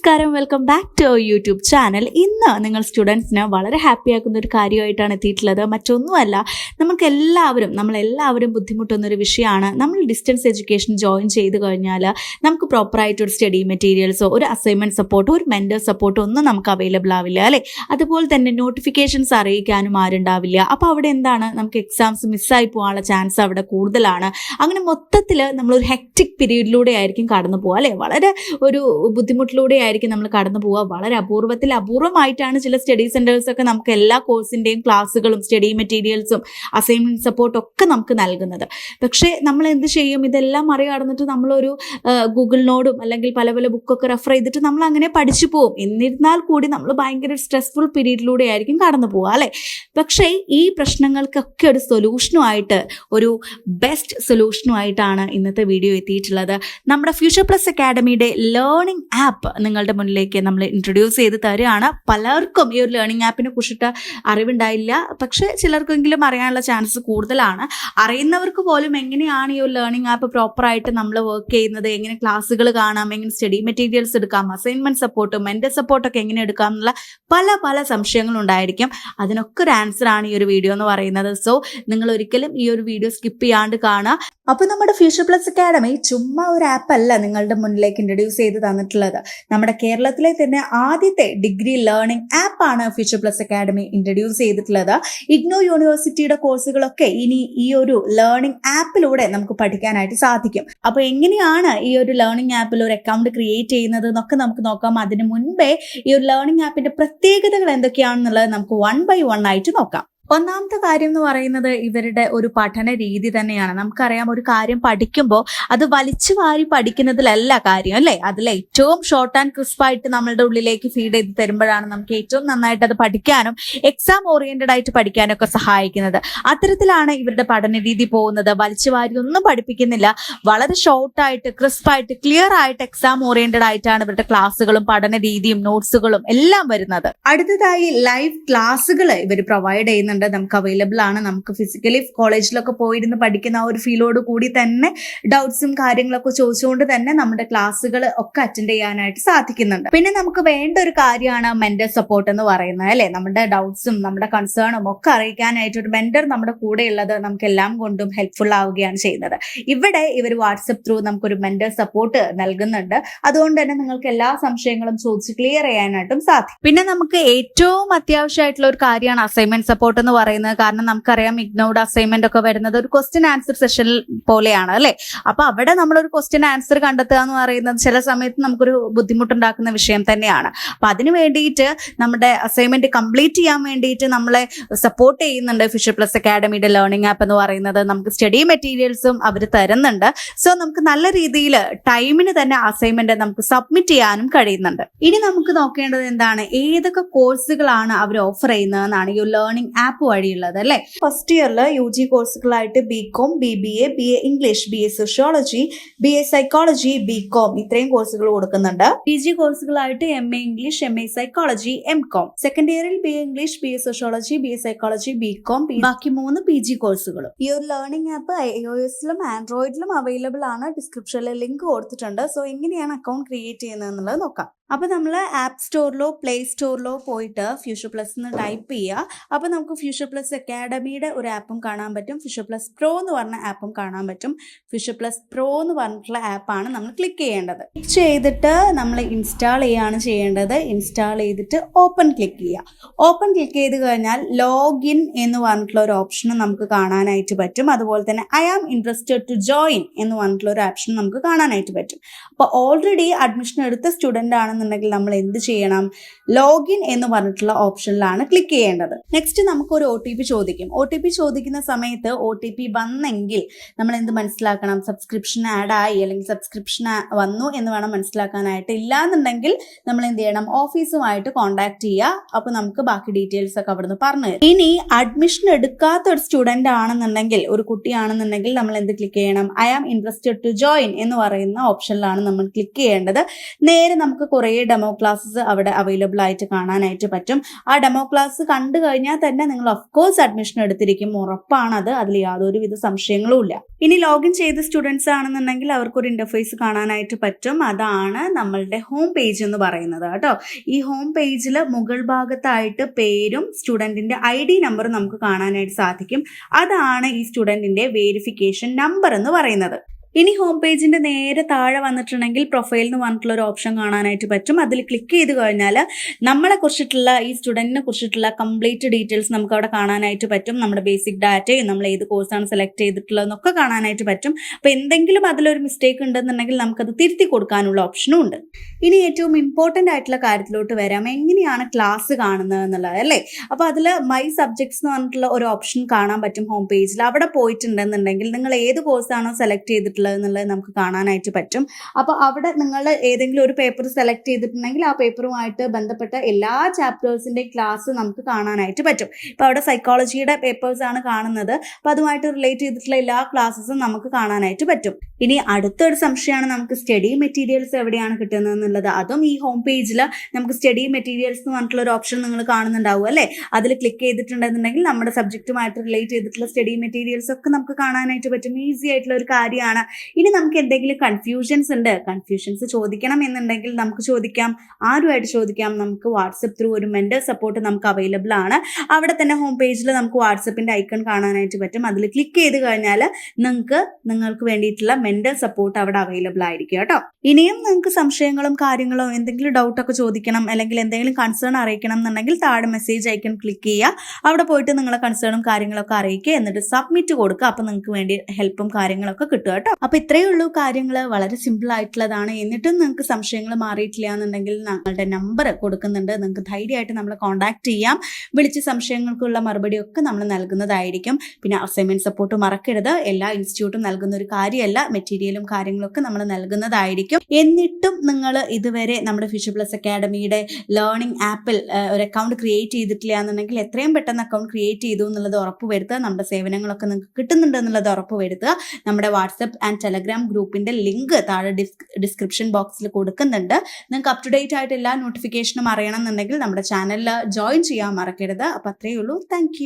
നമസ്കാരം. Welcome back to our YouTube channel ഇന്ന് നിങ്ങൾ സ്റ്റുഡൻസിന് വളരെ ഹാപ്പി ആക്കുന്ന ഒരു കാര്യമായിട്ടാണ് എത്തിയിട്ടുള്ളത്. മറ്റൊന്നുമല്ല നമുക്ക് എല്ലാവരും നമ്മളെല്ലാവരും ബുദ്ധിമുട്ടുന്ന ഒരു വിഷയമാണ്. നമ്മൾ ഡിസ്റ്റൻസ് എഡ്യൂക്കേഷൻ ജോയിൻ ചെയ്ത് കഴിഞ്ഞാൽ നമുക്ക് പ്രോപ്പറായിട്ട് ഒരു സ്റ്റഡി മെറ്റീരിയൽസോ ഒരു അസൈൻമെന്റ് സപ്പോർട്ടോ ഒരു മെന്റർ സപ്പോർട്ടോ ഒന്നും നമുക്ക് അവൈലബിൾ ആവില്ല അല്ലേ? അതുപോലെ തന്നെ നോട്ടിഫിക്കേഷൻസ് അറിയിക്കാനും ആരുണ്ടാവില്ല. അപ്പോൾ അവിടെ എന്താണ്? നമുക്ക് എക്സാംസ് മിസ്സായി പോകാനുള്ള ചാൻസ് അവിടെ കൂടുതലാണ്. അങ്ങനെ മൊത്തത്തിൽ നമ്മളൊരു ഹെക്റ്റിക് പീരീഡിലൂടെ ആയിരിക്കും കടന്നു പോകുക അല്ലേ? വളരെ ഒരു ബുദ്ധിമുട്ടിലൂടെ ആയിരിക്കും നമ്മൾ കടന്നു പോവുക. വളരെ അപൂർവത്തിൽ അപൂർവമായിട്ടാണ് ചില സ്റ്റഡി സെന്റേഴ്സ് ഒക്കെ നമുക്ക് എല്ലാ കോഴ്സിന്റെയും ക്ലാസ്സുകളും സ്റ്റഡി മെറ്റീരിയൽസും അസൈൻമെന്റ് സപ്പോർട്ടും ഒക്കെ നമുക്ക് നൽകുന്നത്. പക്ഷേ നമ്മൾ എന്ത് ചെയ്യും? ഇതെല്ലാം മറികടന്നിട്ട് നമ്മളൊരു ഗൂഗിൾ നോടും അല്ലെങ്കിൽ പല പല ബുക്കൊക്കെ റെഫർ ചെയ്തിട്ട് നമ്മൾ അങ്ങനെ പഠിച്ചു പോകും എന്നിരുന്നാൽ കൂടി നമ്മൾ ഭയങ്കര സ്ട്രെസ്ഫുൾ പീരീഡിലൂടെ ആയിരിക്കും കടന്നു പോവുക അല്ലേ? പക്ഷേ ഈ പ്രശ്നങ്ങൾക്കൊക്കെ ഒരു സൊല്യൂഷനുമായിട്ട് ഒരു ബെസ്റ്റ് സൊല്യൂഷനുമായിട്ടാണ് ഇന്നത്തെ വീഡിയോ എത്തിയിട്ടുള്ളത്. നമ്മുടെ ഫ്യൂച്ചർ പ്ലസ് അക്കാഡമിയുടെ ലേണിംഗ് ആപ്പ് നിങ്ങളുടെ മുന്നിലേക്ക് നമ്മൾ ഇൻട്രൊഡ്യൂസ് ചെയ്ത് തരികയാണ്. പലർക്കും ഈ ഒരു ലേണിംഗ് ആപ്പിനെ കുറിച്ചിട്ട് അറിവുണ്ടായില്ല. പക്ഷേ ചിലർക്കെങ്കിലും അറിയാനുള്ള ചാൻസ് കൂടുതലാണ്. അറിയുന്നവർക്ക് പോലും എങ്ങനെയാണ് ഈ ഒരു ലേണിംഗ് ആപ്പ് പ്രോപ്പറായിട്ട് നമ്മൾ വർക്ക് ചെയ്യുന്നത്? എങ്ങനെ ക്ലാസ്സുകൾ കാണാം? എങ്ങനെ സ്റ്റഡി മെറ്റീരിയൽസ് എടുക്കാം? അസൈൻമെന്റ് സപ്പോർട്ട് മെന്റൽ സപ്പോർട്ടൊക്കെ എങ്ങനെ എടുക്കാം? എന്നുള്ള പല പല സംശയങ്ങളും ഉണ്ടായിരിക്കും. അതിനൊക്കെ ഒരു ആൻസർ ആണ് ഈ ഒരു വീഡിയോ എന്ന് പറയുന്നത്. സോ നിങ്ങൾ ഒരിക്കലും ഈ ഒരു വീഡിയോ സ്കിപ്പ് ചെയ്യാണ്ട് കാണുക. അപ്പോൾ നമ്മുടെ ഫ്യൂച്ചർ പ്ലസ് അക്കാഡമി ചുമ്മാ ഒരു ആപ്പ് അല്ല നിങ്ങളുടെ മുന്നിലേക്ക് ഇൻട്രൊഡ്യൂസ് ചെയ്ത് തന്നിട്ടുള്ളത്. നമ്മുടെ കേരളത്തിലെ തന്നെ ആദ്യത്തെ ഡിഗ്രി ലേണിംഗ് ആപ്പാണ് ഫ്യൂച്ചർ പ്ലസ് അക്കാഡമി ഇൻട്രൊഡ്യൂസ് ചെയ്തിട്ടുള്ളത്. ഇഗ്നോ യൂണിവേഴ്സിറ്റിയുടെ കോഴ്സുകളൊക്കെ ഇനി ഈ ഒരു ലേണിംഗ് ആപ്പിലൂടെ നമുക്ക് പഠിക്കാനായിട്ട് സാധിക്കും. അപ്പോൾ എങ്ങനെയാണ് ഈ ഒരു ലേണിംഗ് ആപ്പിൽ ഒരു അക്കൗണ്ട് ക്രിയേറ്റ് ചെയ്യുന്നത് എന്നൊക്കെ നമുക്ക് നോക്കാം. അതിന് മുൻപേ ഈ ഒരു ലേണിംഗ് ആപ്പിന്റെ പ്രത്യേകതകൾ എന്തൊക്കെയാണെന്നുള്ളത് നമുക്ക് വൺ ബൈ വൺ ആയിട്ട് നോക്കാം. ഒന്നാമത്തെ കാര്യം എന്ന് പറയുന്നത് ഇവരുടെ ഒരു പഠന രീതി തന്നെയാണ്. നമുക്കറിയാം ഒരു കാര്യം പഠിക്കുമ്പോൾ അത് വലിച്ചു വാരി പഠിക്കുന്നതിലല്ല കാര്യം അല്ലേ? അതിൽ ഏറ്റവും ഷോർട്ട് ആൻഡ് ക്രിസ്പായിട്ട് നമ്മളുടെ ഉള്ളിലേക്ക് ഫീഡ് ചെയ്ത് തരുമ്പോഴാണ് നമുക്ക് ഏറ്റവും നന്നായിട്ട് അത് പഠിക്കാനും എക്സാം ഓറിയന്റഡ് ആയിട്ട് പഠിക്കാനും ഒക്കെ സഹായിക്കുന്നത്. അത്തരത്തിലാണ് ഇവരുടെ പഠന രീതി പോകുന്നത്. വലിച്ചു വാരി ഒന്നും പഠിപ്പിക്കുന്നില്ല. വളരെ ഷോർട്ടായിട്ട് ക്രിസ്പായിട്ട് ക്ലിയർ ആയിട്ട് എക്സാം ഓറിയന്റഡ് ആയിട്ടാണ് ഇവരുടെ ക്ലാസ്സുകളും പഠന രീതിയും നോട്ട്സുകളും എല്ലാം വരുന്നത്. അടുത്തതായി ലൈവ് ക്ലാസ്സുകൾ ഇവർ പ്രൊവൈഡ് ചെയ്യുന്നുണ്ട്. നമുക്ക് അവൈലബിൾ ആണ്. നമുക്ക് ഫിസിക്കലി കോളേജിലൊക്കെ പോയിരുന്ന് പഠിക്കുന്ന ആ ഒരു ഫീലോട് കൂടി തന്നെ ഡൗട്ട്സും കാര്യങ്ങളൊക്കെ ചോദിച്ചുകൊണ്ട് തന്നെ നമ്മുടെ ക്ലാസ്സുകൾ ഒക്കെ അറ്റൻഡ് ചെയ്യാനായിട്ട് സാധിക്കുന്നുണ്ട്. പിന്നെ നമുക്ക് വേണ്ട ഒരു കാര്യമാണ് മെന്റൽ സപ്പോർട്ട് എന്ന് പറയുന്നത് അല്ലെ? നമ്മുടെ ഡൗട്ട്സും നമ്മുടെ കൺസേണും ഒക്കെ അറിയിക്കാനായിട്ട് ഒരു മെന്റർ നമ്മുടെ കൂടെ ഉള്ളത് നമുക്ക് എല്ലാം കൊണ്ടും ഹെൽപ്ഫുൾ ആവുകയാണ് ചെയ്യുന്നത്. ഇവിടെ ഇവർ വാട്സപ്പ് ത്രൂ നമുക്കൊരു മെന്റൽ സപ്പോർട്ട് നൽകുന്നുണ്ട്. അതുകൊണ്ട് തന്നെ നിങ്ങൾക്ക് എല്ലാ സംശയങ്ങളും ചോദിച്ച് ക്ലിയർ ചെയ്യാനായിട്ടും സാധിക്കും. പിന്നെ നമുക്ക് ഏറ്റവും അത്യാവശ്യമായിട്ടുള്ള ഒരു കാര്യമാണ് അസൈൻമെന്റ് സപ്പോർട്ട് പറയുന്നത്. കാരണം നമുക്കറിയാം ഇഗ്നോർഡ് അസൈൻമെന്റ് ഒക്കെ വരുന്നത് ഒരു ക്വസ്റ്റ്യൻ ആൻസർ സെഷൻ പോലെയാണ് അല്ലെ? അപ്പൊ അവിടെ നമ്മൾ ഒരു ക്വസ്റ്റ്യൻ ആൻസർ കണ്ടെത്തുക എന്ന് പറയുന്നത് ചില സമയത്ത് നമുക്കൊരു ബുദ്ധിമുട്ടുണ്ടാക്കുന്ന വിഷയം തന്നെയാണ്. അപ്പൊ അതിന് വേണ്ടിയിട്ട് നമ്മുടെ അസൈൻമെന്റ് കംപ്ലീറ്റ് ചെയ്യാൻ വേണ്ടിയിട്ട് നമ്മളെ സപ്പോർട്ട് ചെയ്യുന്നുണ്ട് ഫിഷർ പ്ലസ് അക്കാഡമിയുടെ ലേണിംഗ് ആപ്പ് എന്ന് പറയുന്നത്. നമുക്ക് സ്റ്റഡി മെറ്റീരിയൽസും അവർ തരുന്നുണ്ട്. സോ നമുക്ക് നല്ല രീതിയിൽ ടൈമിന് തന്നെ അസൈൻമെന്റ് നമുക്ക് സബ്മിറ്റ് ചെയ്യാനും കഴിയുന്നുണ്ട്. ഇനി നമുക്ക് നോക്കേണ്ടത് എന്താണ്? ഏതൊക്കെ കോഴ്സുകളാണ് അവർ ഓഫർ ചെയ്യുന്നതെന്നാണ് ഈ ലേണിംഗ് ആപ്പ് വഴിയുള്ളത് അല്ലെ? ഫസ്റ്റ് ഇയറിൽ U G കോഴ്സുകളായിട്ട് B com B B A B A English B A sociology B A psychology B com ഇത്രയും കോഴ്സുകൾ കൊടുക്കുന്നുണ്ട്. P G കോഴ്സുകളായിട്ട് M A English M A psychology M com second ഇയറിൽ B A English B A sociology B A psychology B com ബാക്കി മൂന്ന് P G കോഴ്സുകളും ഈ ഒരു learning app I ആൻഡ്രോയിഡിലും അവൈലബിൾ ആണ്. ഡിസ്ക്രിപ്ഷനിൽ ലിങ്ക് കൊടുത്തിട്ടുണ്ട്. സോ എങ്ങനെയാണ് അക്കൗണ്ട് ക്രിയേറ്റ് ചെയ്യുന്നത് എന്നുള്ളത് നോക്കാം. അപ്പോൾ നമ്മൾ ആപ്പ് സ്റ്റോറിലോ പ്ലേ സ്റ്റോറിലോ പോയിട്ട് ഫ്യൂഷർ പ്ലസ് എന്ന് ടൈപ്പ് ചെയ്യുക അപ്പോൾ നമുക്ക് ഫ്യൂഷർ പ്ലസ് അക്കാഡമിയുടെ ഒരു ആപ്പും കാണാൻ പറ്റും. ഫ്യൂഷർ പ്ലസ് പ്രോ എന്ന് പറഞ്ഞ ആപ്പും കാണാൻ പറ്റും. ഫ്യൂഷർ പ്ലസ് പ്രോ എന്ന് പറഞ്ഞിട്ടുള്ള ആപ്പാണ് നമ്മൾ ക്ലിക്ക് ചെയ്യേണ്ടത്. ക്ലിക്ക് ചെയ്തിട്ട് നമ്മൾ ഇൻസ്റ്റാൾ ചെയ്യുകയാണ് ചെയ്യേണ്ടത്. ഇൻസ്റ്റാൾ ചെയ്തിട്ട് ഓപ്പൺ ക്ലിക്ക് ചെയ്യുക ഓപ്പൺ ക്ലിക്ക് ചെയ്ത് കഴിഞ്ഞാൽ ലോഗിൻ എന്ന് പറഞ്ഞിട്ടുള്ള ഒരു ഓപ്ഷൻ നമുക്ക് കാണാനായിട്ട് പറ്റും. അതുപോലെ തന്നെ I am interested to join എന്ന് പറഞ്ഞിട്ടുള്ള ഒരു ഓപ്ഷൻ നമുക്ക് കാണാനായിട്ട് പറ്റും. അപ്പോൾ ഓൾറെഡി അഡ്മിഷൻ എടുത്ത സ്റ്റുഡന്റ് ആണെന്നുണ്ടെങ്കിൽ നമ്മൾ എന്ത് ചെയ്യണം? ലോഗിൻ എന്ന് പറഞ്ഞിട്ടുള്ള ഓപ്ഷനിലാണ് ക്ലിക്ക് ചെയ്യേണ്ടത്. നെക്സ്റ്റ് നമുക്ക് ഒരു ഒ ടി പി ചോദിക്കും. ഒ ടി പി ചോദിക്കുന്ന സമയത്ത് ഒ ടി പി വന്നെങ്കിൽ നമ്മൾ എന്ത് മനസ്സിലാക്കണം? സബ്സ്ക്രിപ്ഷൻ ആഡ് ആയി അല്ലെങ്കിൽ സബ്സ്ക്രിപ്ഷൻ വന്നു എന്ന് വേണം മനസ്സിലാക്കാനായിട്ട്. ഇല്ലാന്നുണ്ടെങ്കിൽ നമ്മൾ എന്ത് ചെയ്യണം? ഓഫീസുമായിട്ട് കോൺടാക്ട് ചെയ്യുക. അപ്പോൾ നമുക്ക് ബാക്കി ഡീറ്റെയിൽസ് ഒക്കെ അവിടുന്ന് പറഞ്ഞു തരും. ഇനി അഡ്മിഷൻ എടുക്കാത്ത ഒരു സ്റ്റുഡന്റ് ആണെന്നുണ്ടെങ്കിൽ ഒരു കുട്ടിയാണെന്നുണ്ടെങ്കിൽ നമ്മൾ എന്ത് ക്ലിക്ക് ചെയ്യണം? I am interested to join എന്ന് പറയുന്ന ഓപ്ഷനിലാണ് നമ്മൾ ക്ലിക്ക് ചെയ്യേണ്ടത്. നേരെ നമുക്ക് കുറേ ഡെമോ ക്ലാസ്സസ് അവിടെ അവൈലബിൾ ആയിട്ട് കാണാനായിട്ട് പറ്റും. ആ ഡെമോ ക്ലാസ് കണ്ടു കഴിഞ്ഞാൽ തന്നെ നിങ്ങൾ ഓഫ് കോഴ്സ് അഡ്മിഷൻ എടുത്തിരിക്കും. ഉറപ്പാണ് അത് അതിൽ യാതൊരുവിധ സംശയങ്ങളും ഇല്ല. ഇനി ലോഗിൻ ചെയ്ത സ്റ്റുഡൻസ് ആണെന്നുണ്ടെങ്കിൽ അവർക്കൊരു ഇന്റർഫേസ് കാണാനായിട്ട് പറ്റും. അതാണ് നമ്മളുടെ ഹോം പേജ് എന്ന് പറയുന്നത് കേട്ടോ. ഈ ഹോം പേജിൽ മുകൾ ഭാഗത്തായിട്ട് പേരും സ്റ്റുഡന്റിന്റെ ഐ ഡി നമ്പറും നമുക്ക് കാണാനായിട്ട് സാധിക്കും. അതാണ് ഈ സ്റ്റുഡന്റിന്റെ വേരിഫിക്കേഷൻ നമ്പർ എന്ന് പറയുന്നത്. ഇനി ഹോം പേജിന്റെ നേരെ താഴെ വന്നിട്ടുണ്ടെങ്കിൽ പ്രൊഫൈൽ എന്ന് പറഞ്ഞിട്ടുള്ള ഒരു ഓപ്ഷൻ കാണാനായിട്ട് പറ്റും. അതിൽ ക്ലിക്ക് ചെയ്ത് കഴിഞ്ഞാൽ നമ്മളെ കുറിച്ചിട്ടുള്ള ഈ സ്റ്റുഡന്റിനെ കുറിച്ചിട്ടുള്ള കംപ്ലീറ്റ് ഡീറ്റെയിൽസ് നമുക്ക് അവിടെ കാണാനായിട്ട് പറ്റും. നമ്മുടെ ബേസിക് ഡാറ്റയും നമ്മൾ ഏത് കോഴ്സാണ് സെലക്ട് ചെയ്തിട്ടുള്ളതെന്നൊക്കെ കാണാനായിട്ട് പറ്റും. അപ്പോൾ എന്തെങ്കിലും അതിലൊരു മിസ്റ്റേക്ക് ഉണ്ടെന്നുണ്ടെങ്കിൽ നമുക്കത് തിരുത്തി കൊടുക്കാനുള്ള ഓപ്ഷനും ഉണ്ട്. ഇനി ഏറ്റവും ഇമ്പോർട്ടന്റ് ആയിട്ടുള്ള കാര്യത്തിലോട്ട് വരാം. എങ്ങനെയാണ് ക്ലാസ് കാണുന്നത് എന്നുള്ളത് അല്ലേ? അപ്പോൾ അതിൽ മൈ സബ്ജക്ട്സ് എന്ന് പറഞ്ഞിട്ടുള്ള ഒരു ഓപ്ഷൻ കാണാൻ പറ്റും ഹോം പേജിൽ അവിടെ പോയിട്ടുണ്ടെന്നുണ്ടെങ്കിൽ നിങ്ങൾ ഏത് കോഴ്സാണോ സെലക്ട് ചെയ്തിട്ടുള്ളത് എന്നുള്ളത് നമുക്ക് കാണാനായിട്ട് പറ്റും. അപ്പോൾ അവിടെ നിങ്ങൾ ഏതെങ്കിലും ഒരു പേപ്പർ സെലക്ട് ചെയ്തിട്ടുണ്ടെങ്കിൽ ആ പേപ്പറുമായിട്ട് ബന്ധപ്പെട്ട എല്ലാ ചാപ്റ്റേഴ്സിന്റെ ക്ലാസ് നമുക്ക് കാണാനായിട്ട് പറ്റും. ഇപ്പോൾ അവിടെ സൈക്കോളജിയുടെ പേപ്പേഴ്സ് ആണ് കാണുന്നത്. അപ്പോൾ അതുമായിട്ട് റിലേറ്റ് ചെയ്തിട്ടുള്ള എല്ലാ ക്ലാസ്സസും നമുക്ക് കാണാനായിട്ട് പറ്റും. ഇനി അടുത്തൊരു സംശയമാണ് നമുക്ക് സ്റ്റഡി മെറ്റീരിയൽസ് എവിടെയാണ് കിട്ടുന്നത് എന്നുള്ളത്. അതും ഈ ഹോം പേജിൽ നമുക്ക് സ്റ്റഡി മെറ്റീരിയൽസ് എന്ന് പറഞ്ഞിട്ടുള്ള ഒരു ഓപ്ഷൻ നിങ്ങൾ കാണുന്നുണ്ടാവും അല്ലേ? അതിൽ ക്ലിക്ക് ചെയ്തിട്ടുണ്ടെന്നുണ്ടെങ്കിൽ നമ്മുടെ സബ്ജക്റ്റുമായിട്ട് റിലേറ്റ് ചെയ്തിട്ടുള്ള സ്റ്റഡി മെറ്റീരിയൽസ് ഒക്കെ നമുക്ക് കാണാനായിട്ട് പറ്റും. ഈസി ആയിട്ടുള്ള ഒരു കാര്യമാണ്. ഇനി നമുക്ക് എന്തെങ്കിലും കൺഫ്യൂഷൻസ് ഉണ്ട് കൺഫ്യൂഷൻസ് ചോദിക്കണം എന്നുണ്ടെങ്കിൽ നമുക്ക് ചോദിക്കാം. ആരുമായിട്ട് ചോദിക്കാം? നമുക്ക് വാട്സപ്പ് ത്രൂ ഒരു മെന്റൽ സപ്പോർട്ട് നമുക്ക് അവൈലബിൾ ആണ്. അവിടെ തന്നെ ഹോം പേജിൽ നമുക്ക് വാട്സപ്പിന്റെ ഐക്കൺ കാണാനായിട്ട് പറ്റും. അതിൽ ക്ലിക്ക് ചെയ്ത് കഴിഞ്ഞാൽ നിങ്ങൾക്ക് നിങ്ങൾക്ക് വേണ്ടിയിട്ടുള്ള മെന്റൽ സപ്പോർട്ട് അവിടെ അവൈലബിൾ ആയിരിക്കും കേട്ടോ. ഇനിയും നിങ്ങൾക്ക് സംശയങ്ങളും കാര്യങ്ങളോ എന്തെങ്കിലും ഡൗട്ടൊക്കെ ചോദിക്കണം അല്ലെങ്കിൽ എന്തെങ്കിലും കൺസേൺ അറിയിക്കണം എന്നുണ്ടെങ്കിൽ താഴെ മെസ്സേജ് ഐക്കൺ ക്ലിക്ക് ചെയ്യുക. അവിടെ പോയിട്ട് നിങ്ങളെ കൺസേണും കാര്യങ്ങളൊക്കെ അറിയിക്കുക. എന്നിട്ട് സബ്മിറ്റ് കൊടുക്കുക. അപ്പം നിങ്ങൾക്ക് വേണ്ടി ഹെൽപ്പും കാര്യങ്ങളൊക്കെ കിട്ടുക കേട്ടോ. അപ്പോൾ ഇത്രയേ ഉള്ളൂ കാര്യങ്ങൾ വളരെ സിമ്പിൾ ആയിട്ടുള്ളതാണ്. എന്നിട്ടും നിങ്ങൾക്ക് സംശയങ്ങൾ മാറിയിട്ടില്ല എന്നുണ്ടെങ്കിൽ ഞങ്ങളുടെ നമ്പർ കൊടുക്കുന്നുണ്ട്. നിങ്ങൾക്ക് ധൈര്യമായിട്ട് നമ്മളെ കോൺടാക്ട് ചെയ്യാം. വിളിച്ച് സംശയങ്ങൾക്കുള്ള മറുപടിയൊക്കെ നമ്മൾ നൽകുന്നതായിരിക്കും. പിന്നെ അസൈൻമെന്റ് സപ്പോർട്ട് മറക്കരുത്. എല്ലാ ഇൻസ്റ്റിറ്റ്യൂട്ടും നൽകുന്ന ഒരു കാര്യമല്ല. മെറ്റീരിയലും കാര്യങ്ങളൊക്കെ നമ്മൾ നൽകുന്നതായിരിക്കും. എന്നിട്ടും നിങ്ങൾ ഇതുവരെ നമ്മുടെ ഫ്യൂച്ചർ പ്ലസ് അക്കാഡമിയുടെ ലേണിംഗ് ആപ്പിൽ ഒരു അക്കൗണ്ട് ക്രിയേറ്റ് ചെയ്തിട്ടില്ല എന്നുണ്ടെങ്കിൽ എത്രയും പെട്ടെന്ന് അക്കൗണ്ട് ക്രിയേറ്റ് ചെയ്തു എന്നുള്ളത് ഉറപ്പ് വരുത്തുക നമ്മുടെ സേവനങ്ങളൊക്കെ നിങ്ങൾക്ക് കിട്ടുന്നുണ്ട് എന്നുള്ളത് ഉറപ്പ് വരുത്തുക നമ്മുടെ വാട്സപ്പ് ആൻഡ് ടെലഗ്രാം ഗ്രൂപ്പിന്റെ ലിങ്ക് താഴെ ഡിസ്ക്രിപ്ഷൻ ബോക്സിൽ കൊടുക്കുന്നുണ്ട്. നിങ്ങൾക്ക് അപ് ടു ഡേറ്റ് ആയിട്ട് എല്ലാ നോട്ടിഫിക്കേഷനും അറിയണം എന്നുണ്ടെങ്കിൽ നമ്മുടെ ചാനലിൽ ജോയിൻ ചെയ്യാൻ മറക്കരുത്. അപ്പം അത്രയേ ഉള്ളൂ. താങ്ക്